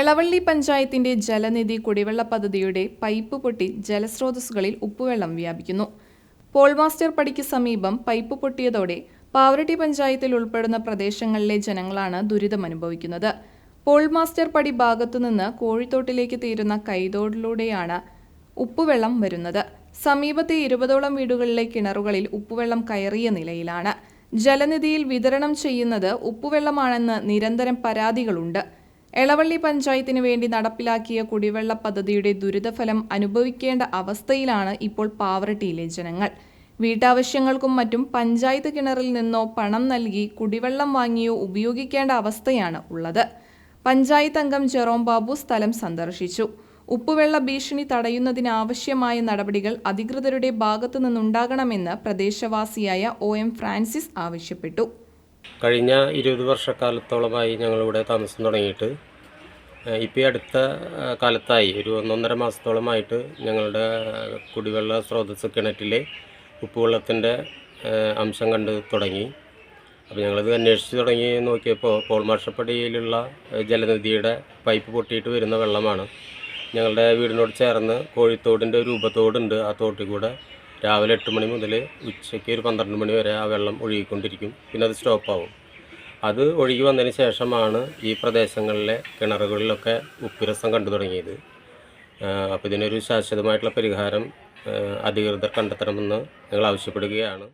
എളവള്ളി പഞ്ചായത്തിന്റെ ജലനിധി കുടിവെള്ള പദ്ധതിയുടെ പൈപ്പ് പൊട്ടി ജലസ്രോതസ്സുകളിൽ ഉപ്പുവെള്ളം വ്യാപിക്കുന്നു. പോൾ മാസ്റ്റർ പടിക്ക് സമീപം പൈപ്പ് പൊട്ടിയതോടെ പാവറട്ടി പഞ്ചായത്തിൽ ഉൾപ്പെടുന്ന പ്രദേശങ്ങളിലെ ജനങ്ങളാണ് ദുരിതമനുഭവിക്കുന്നത് പോൾ മാസ്റ്റർ പടി ഭാഗത്തുനിന്ന് കോഴിത്തോട്ടിലേക്ക് തീരുന്ന കൈതോടിലൂടെയാണ് ഉപ്പുവെള്ളം വരുന്നത്. സമീപത്തെ ഇരുപതോളം വീടുകളിലെ കിണറുകളിൽ ഉപ്പുവെള്ളം കയറിയ നിലയിലാണ്. ജലനിധിയിൽ വിതരണം ചെയ്യുന്നത് ഉപ്പുവെള്ളമാണെന്ന് നിരന്തരം പരാതികളുണ്ട്. എളവള്ളി പഞ്ചായത്തിന് വേണ്ടി നടപ്പിലാക്കിയ കുടിവെള്ള പദ്ധതിയുടെ ദുരിതഫലം അനുഭവിക്കേണ്ട അവസ്ഥയിലാണ് ഇപ്പോൾ പാവറട്ടിയിലെ ജനങ്ങൾ. വീട്ടാവശ്യങ്ങൾക്കും മറ്റും പഞ്ചായത്ത് കിണറിൽ നിന്നോ പണം നൽകി കുടിവെള്ളം വാങ്ങിയോ ഉപയോഗിക്കേണ്ട അവസ്ഥയാണ് ഉള്ളത്. പഞ്ചായത്ത് അംഗം ജെറോം ബാബു സ്ഥലം സന്ദർശിച്ചു. ഉപ്പുവെള്ള ഭീഷണി തടയുന്നതിനാവശ്യമായ നടപടികൾ അധികൃതരുടെ ഭാഗത്തു നിന്നുണ്ടാകണമെന്ന് പ്രദേശവാസിയായ ഒ എം ഫ്രാൻസിസ് ആവശ്യപ്പെട്ടു. കഴിഞ്ഞ ഇരുപത് വർഷക്കാലത്തോളമായി ഞങ്ങളിവിടെ താമസം തുടങ്ങിയിട്ട് ഇപ്പോൾ ഈ അടുത്ത കാലത്തായി ഒരു ഒന്നൊന്നര മാസത്തോളമായിട്ട് ഞങ്ങളുടെ കുടിവെള്ള സ്രോതസ് കിണറ്റിലെ ഉപ്പുവെള്ളത്തിന്റെ അംശം കണ്ട് തുടങ്ങി. അപ്പോൾ ഞങ്ങളത് അന്വേഷിച്ച് തുടങ്ങി നോക്കിയപ്പോൾ പോൾമാഷപ്പടിയിലുള്ള ജലനിധിയുടെ പൈപ്പ് പൊട്ടിയിട്ട് വരുന്ന വെള്ളമാണ്. ഞങ്ങളുടെ വീടിനോട് ചേർന്ന് കോഴിത്തോടിന്റെ ഒരു ഉപത്തോടുണ്ട് ആ തോട്ടിൽ കൂടെ രാവിലെ എട്ട് മണി മുതൽ ഉച്ചയ്ക്ക് ഒരു പന്ത്രണ്ട് മണി വരെ ആ വെള്ളം ഒഴുകിക്കൊണ്ടിരിക്കും. പിന്നെ അത് സ്റ്റോപ്പാവും. അത് ഒഴുകി വന്നതിന് ശേഷമാണ് ഈ പ്രദേശങ്ങളിലെ കിണറുകളിലൊക്കെ ഉപ്പിരസം കണ്ടു തുടങ്ങിയത്. അപ്പോൾ ഇതിനൊരു ശാശ്വതമായിട്ടുള്ള പരിഹാരം അധികൃതർ കണ്ടെത്തണമെന്ന് ഞങ്ങൾ ആവശ്യപ്പെടുകയാണ്.